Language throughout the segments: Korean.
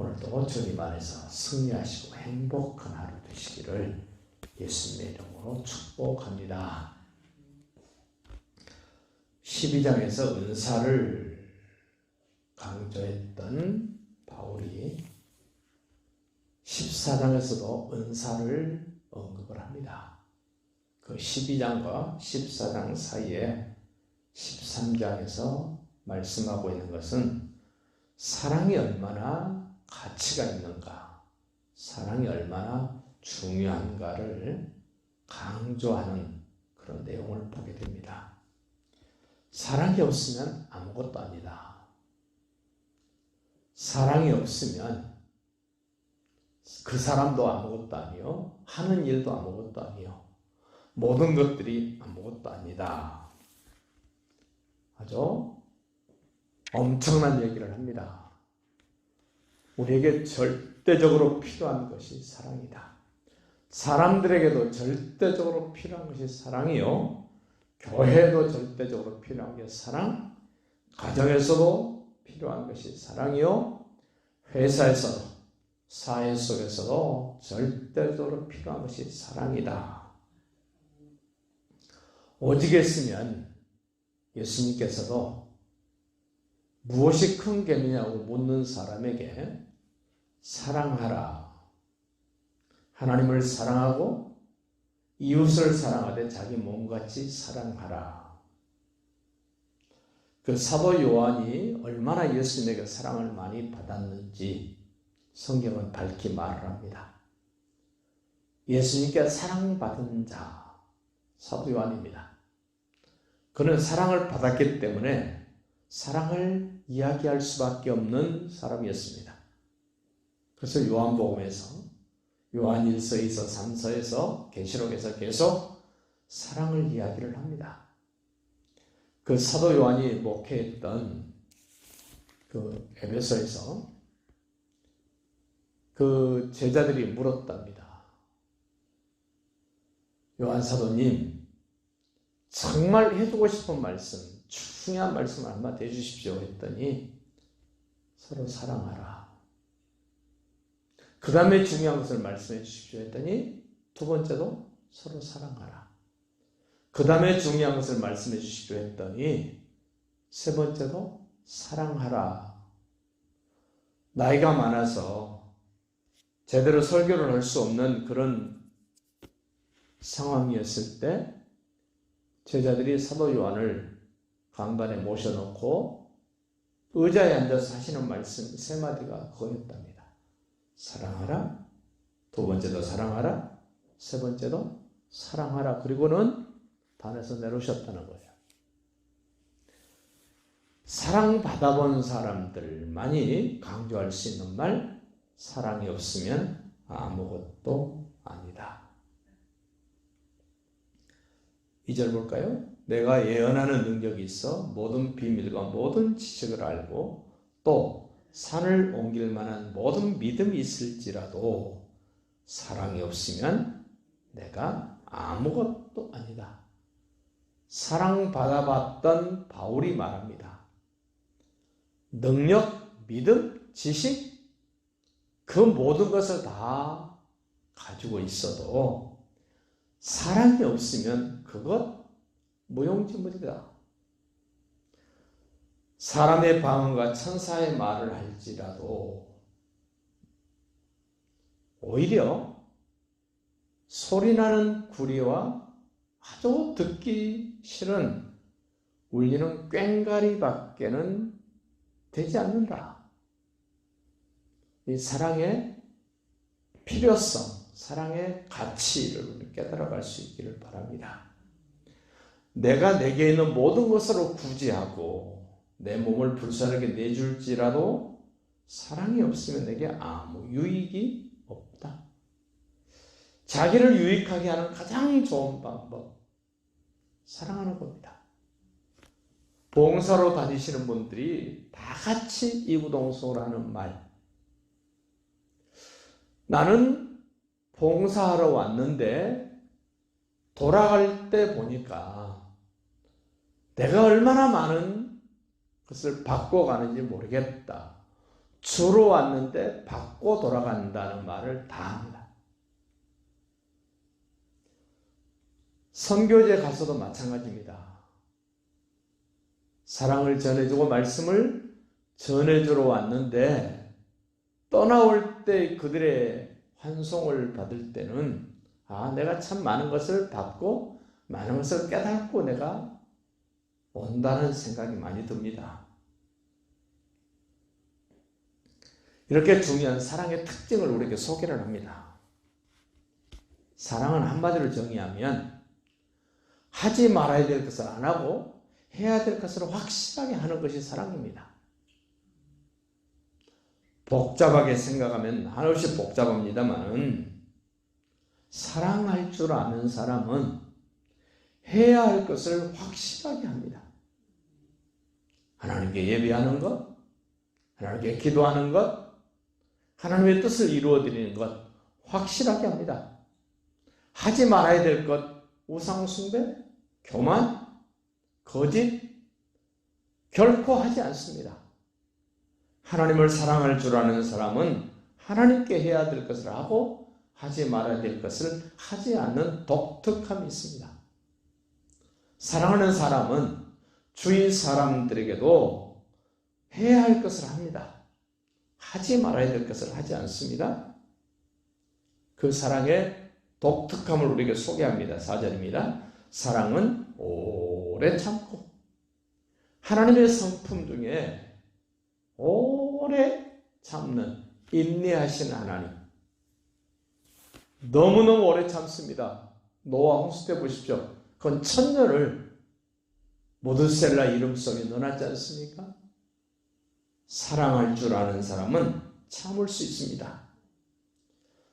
오늘도 주님 안에서 승리하시고 행복한 하루 되시기를 예수님의 이름으로 축복합니다. 12장에서 은사를 강조했던 바울이 14장에서도 은사를 언급을 합니다. 그 12장과 14장 사이에 13장에서 말씀하고 있는 것은 사랑이 얼마나 가치가 있는가, 사랑이 얼마나 중요한가를 강조하는 그런 내용을 보게 됩니다. 사랑이 없으면 아무것도 아니다. 사랑이 없으면 그 사람도 아무것도 아니요. 하는 일도 아무것도 아니요. 모든 것들이 아무것도 아니다. 아주 엄청난 얘기를 합니다. 우리에게 절대적으로 필요한 것이 사랑이다. 사람들에게도 절대적으로 필요한 것이 사랑이요. 교회도 절대적으로 필요한 게 사랑, 가정에서도 필요한 것이 사랑이요. 회사에서도, 사회 속에서도 절대적으로 필요한 것이 사랑이다. 오직 했으면 예수님께서도 무엇이 큰 계명이냐고 묻는 사람에게 사랑하라. 하나님을 사랑하고 이웃을 사랑하되 자기 몸같이 사랑하라. 그 사도 요한이 얼마나 예수님에게 사랑을 많이 받았는지 성경은 밝히 말을 합니다. 예수님께 사랑받은 자, 사도 요한입니다. 그는 사랑을 받았기 때문에 사랑을 이야기할 수밖에 없는 사람이었습니다. 그래서 요한복음에서 요한 1서, 2서, 3서에서 계시록에서 계속 사랑을 이야기를 합니다. 그 사도 요한이 목회했던 그 에베소에서 그 제자들이 물었답니다. 요한 사도님, 정말 해주고 싶은 말씀, 중요한 말씀 한마디 해주십시오 했더니 서로 사랑하라. 그 다음에 중요한 것을 말씀해 주십시오 했더니 두 번째도 서로 사랑하라. 그 다음에 중요한 것을 말씀해 주십시오 했더니 세 번째도 사랑하라. 나이가 많아서 제대로 설교를 할 수 없는 그런 상황이었을 때 제자들이 사도 요한을 강단에 모셔놓고 의자에 앉아서 하시는 말씀 세 마디가 그거였답니다. 사랑하라. 두 번째도 사랑하라. 세 번째도 사랑하라. 그리고는 단에서 내놓으셨다는 거예요. 사랑받아본 사람들만이 강조할 수 있는 말, 사랑이 없으면 아무것도 아니다. 2절 볼까요? 내가 예언하는 능력이 있어 모든 비밀과 모든 지식을 알고 또 산을 옮길 만한 모든 믿음이 있을지라도 사랑이 없으면 내가 아무것도 아니다. 사랑받아봤던 바울이 말합니다. 능력, 믿음, 지식, 그 모든 것을 다 가지고 있어도 사랑이 없으면 그것 무용지물이다. 사람의 방언과 천사의 말을 할지라도 오히려 소리나는 구리와 아주 듣기 싫은 울리는 꽹가리밖에는 되지 않는다. 이 사랑의 필요성, 사랑의 가치를 깨달아갈 수 있기를 바랍니다. 내가 내게 있는 모든 것으로 구제하고 내 몸을 불쌍하게 내줄지라도 사랑이 없으면 내게 아무 유익이 없다. 자기를 유익하게 하는 가장 좋은 방법, 사랑하는 겁니다. 봉사로 다니시는 분들이 다 같이 이구동성으로 하는 말. 나는 봉사하러 왔는데 돌아갈 때 보니까 내가 얼마나 많은 것을 바꿔가는지 모르겠다. 주로 왔는데 받고 돌아간다는 말을 다 합니다. 선교제 가서도 마찬가지입니다. 사랑을 전해주고 말씀을 전해주러 왔는데 떠나올 때 그들의 환송을 받을 때는 아, 내가 참 많은 것을 받고 많은 것을 깨닫고 내가 온다는 생각이 많이 듭니다. 이렇게 중요한 사랑의 특징을 우리에게 소개를 합니다. 사랑은 한마디로 정의하면 하지 말아야 될 것을 안 하고 해야 될 것을 확실하게 하는 것이 사랑입니다. 복잡하게 생각하면 한없이 복잡합니다만은 사랑할 줄 아는 사람은 해야 할 것을 확실하게 합니다. 하나님께 예배하는 것, 하나님께 기도하는 것, 하나님의 뜻을 이루어 드리는 것 확실하게 합니다. 하지 말아야 될 것, 우상숭배, 교만, 거짓, 결코 하지 않습니다. 하나님을 사랑할 줄 아는 사람은 하나님께 해야 될 것을 하고 하지 말아야 될 것을 하지 않는 독특함이 있습니다. 사랑하는 사람은 주위 사람들에게도 해야 할 것을 합니다. 하지 말아야 될 것을 하지 않습니다. 그 사랑의 독특함을 우리에게 소개합니다. 4절입니다. 사랑은 오래 참고 하나님의 성품 중에 오래 참는 인내하신 하나님 너무너무 오래 참습니다. 노아 홍수 때 보십시오. 그건 천년을 모드셀라 이름 속에 넣어놨지 않습니까? 사랑할 줄 아는 사람은 참을 수 있습니다.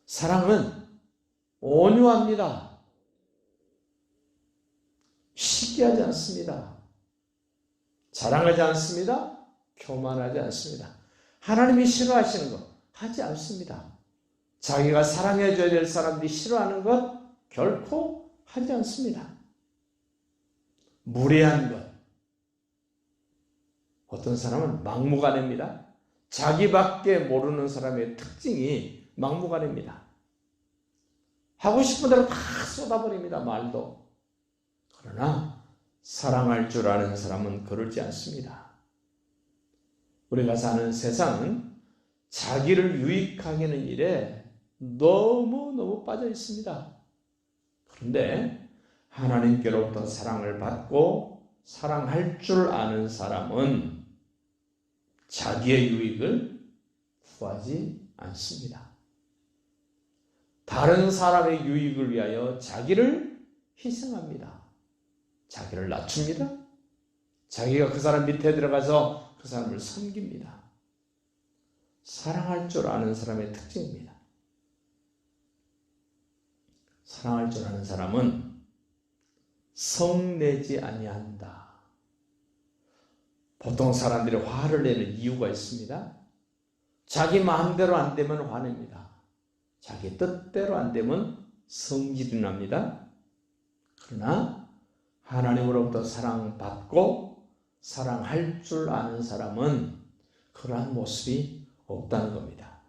사랑은 온유합니다. 시기하지 않습니다. 자랑하지 않습니다. 교만하지 않습니다. 하나님이 싫어하시는 것 하지 않습니다. 자기가 사랑해줘야 될 사람들이 싫어하는 것 결코 하지 않습니다. 무례한 것. 어떤 사람은 막무가내입니다. 자기밖에 모르는 사람의 특징이 막무가내입니다. 하고 싶은 대로 다 쏟아버립니다. 말도. 그러나 사랑할 줄 아는 사람은 그러지 않습니다. 우리가 사는 세상은 자기를 유익하게 하는 일에 너무너무 빠져 있습니다. 그런데 하나님께로부터 사랑을 받고 사랑할 줄 아는 사람은 자기의 유익을 구하지 않습니다. 다른 사람의 유익을 위하여 자기를 희생합니다. 자기를 낮춥니다. 자기가 그 사람 밑에 들어가서 그 사람을 섬깁니다. 사랑할 줄 아는 사람의 특징입니다. 사랑할 줄 아는 사람은 성내지 아니한다. 보통 사람들이 화를 내는 이유가 있습니다. 자기 마음대로 안 되면 화냅니다. 자기 뜻대로 안 되면 성질이 납니다. 그러나 하나님으로부터 사랑받고 사랑할 줄 아는 사람은 그러한 모습이 없다는 겁니다.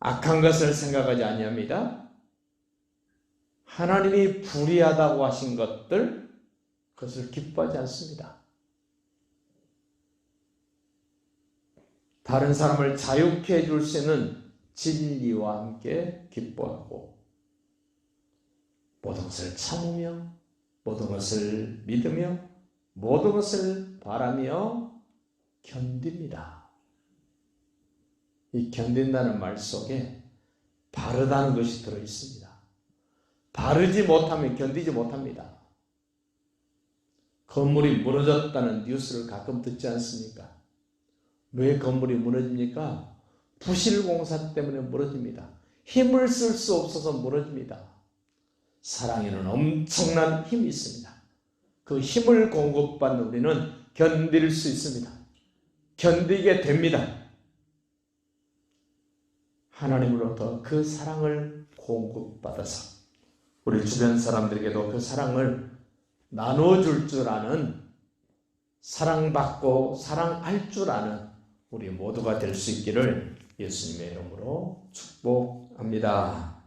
악한 것을 생각하지 아니합니다. 하나님이 불의하다고 하신 것들 그것을 기뻐하지 않습니다. 다른 사람을 자유케 해줄 수 있는 진리와 함께 기뻐하고 모든 것을 참으며 모든 것을 믿으며 모든 것을 바라며 견딥니다. 이 견딘다는 말 속에 바르다는 것이 들어 있습니다. 바르지 못하면 견디지 못합니다. 건물이 무너졌다는 뉴스를 가끔 듣지 않습니까? 왜 건물이 무너집니까? 부실공사 때문에 무너집니다. 힘을 쓸 수 없어서 무너집니다. 사랑에는 엄청난 힘이 있습니다. 그 힘을 공급받는 우리는 견딜 수 있습니다. 견디게 됩니다. 하나님으로부터 그 사랑을 공급받아서 우리 주변 사람들에게도 그 사랑을 나눠줄 줄 아는 사랑받고 사랑할 줄 아는 우리 모두가 될 수 있기를 예수님의 이름으로 축복합니다.